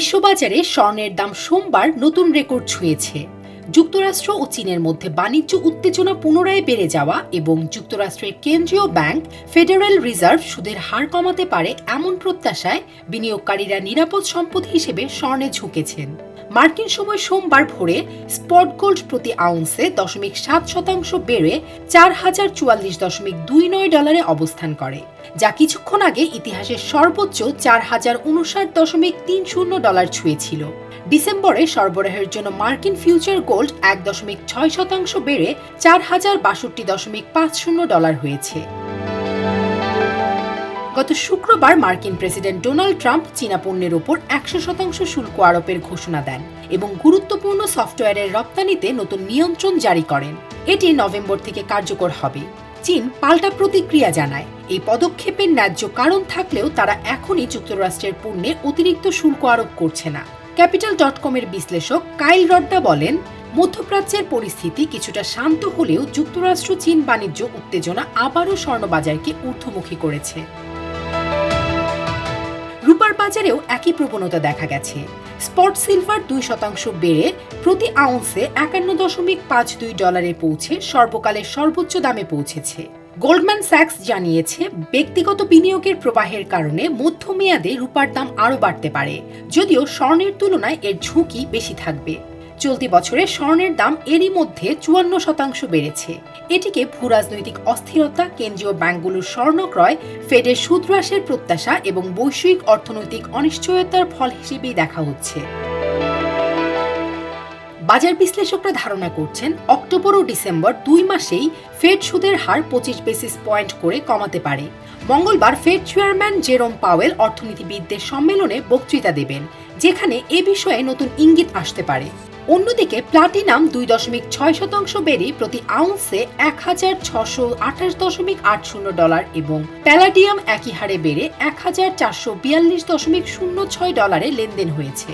বিশ্ববাজারে স্বর্ণের দাম সোমবার নতুন রেকর্ড ছুঁয়েছে। যুক্তরাষ্ট্র ও চীনের মধ্যে বাণিজ্য উত্তেজনা পুনরায় বেড়ে যাওয়া এবং যুক্তরাষ্ট্রের কেন্দ্রীয় ব্যাংক ফেডারেল রিজার্ভ সুদের হার কমাতে পারে এমন প্রত্যাশায় বিনিয়োগকারীরা নিরাপদ সম্পদ হিসেবে স্বর্ণে ঝুঁকেছেন। মার্কিন সময় সোমবার ভোরে স্পট গোল্ড প্রতি আউন্সে দশমিক সাত শতাংশ বেড়ে চার হাজার চুয়াল্লিশ দশমিক দুই নয় ডলারে অবস্থান করে, যা কিছুক্ষণ আগে ইতিহাসের সর্বোচ্চ চার হাজার উনষাট দশমিক তিন শূন্য ডলার ছুঁয়েছিল। ডিসেম্বরে সরবরাহের জন্য মার্কিন ফিউচার গোল্ড এক দশমিক ছয় শতাংশ বেড়ে চার হাজার বাষট্টি দশমিক পাঁচ শূন্য ডলার হয়েছে। গত শুক্রবার মার্কিন প্রেসিডেন্ট ডোনাল্ড ট্রাম্প চীনা পণ্যের ওপর একশো শতাংশ শুল্ক আরোপের ঘোষণা দেন এবং গুরুত্বপূর্ণ সফটওয়্যারের রপ্তানিতে নতুন নিয়ন্ত্রণ জারি করেন। এটি নভেম্বর থেকে কার্যকর হবে। চীন পাল্টা প্রতিক্রিয়া জানায়। এই পদক্ষেপের ন্যায্য কারণ থাকলেও তারা এখনই যুক্তরাষ্ট্রের পণ্যে অতিরিক্ত শুল্ক আরোপ করছে না। ক্যাপিটাল ডট কমের বিশ্লেষক কাইল রড্ডা বলেন, মধ্যপ্রাচ্যের পরিস্থিতি কিছুটা শান্ত হলেও যুক্তরাষ্ট্র চীন বাণিজ্য উত্তেজনা আবারও স্বর্ণবাজারকে ঊর্ধ্বমুখী করেছে। বাজারেও একই প্রবণতা দেখা গেছে। স্পট সিলভার দুই শতাংশ বেড়ে প্রতি আউন্সে একান্ন দশমিক পাঁচ দুই ডলারে পৌঁছে সর্বকালের সর্বোচ্চ দামে পৌঁছেছে। গোল্ডম্যান স্যাক্স জানিয়েছে, ব্যক্তিগত বিনিয়োগের প্রবাহের কারণে মধ্যমেয়াদে রূপার দাম আরও বাড়তে পারে, যদিও স্বর্ণের তুলনায় এর ঝুঁকি বেশি থাকবে। চলতি বছরে স্বর্ণের দাম এরই মধ্যে চুয়ান্ন শতাংশ বেড়েছে। এটিকে ভূরাজনৈতিক অস্থিরতা, কেন্দ্রীয় ব্যাংকগুলোর স্বর্ণ ক্রয়, ফেডের সুদ হ্রাসের প্রত্যাশা এবং বৈশ্বিক অর্থনৈতিক অনিশ্চয়তার ফল হিসেবেই দেখা হচ্ছে। বাজার বিশ্লেষকরা ধারণা করছেন, অক্টোবর ও ডিসেম্বর দুই মাসেই ফেড সুদের হার পঁচিশ বেসিস পয়েন্ট করে কমাতে পারে। মঙ্গলবার ফেড চেয়ারম্যান জেরোম পাওয়েল অর্থনীতিবিদদের সম্মেলনে বক্তৃতা দেবেন, যেখানে এ বিষয়ে নতুন ইঙ্গিত আসতে পারে। অন্যদিকে প্লাটিনাম দুই দশমিক ছয় শতাংশ বেড়ে প্রতি আউন্সে এক হাজার ছশো আঠাশ দশমিক আট শূন্য ডলার এবং প্যালাডিয়াম একই হারে বেড়ে এক হাজার চারশো বিয়াল্লিশ দশমিক শূন্য ছয় ডলারে লেনদেন হয়েছে।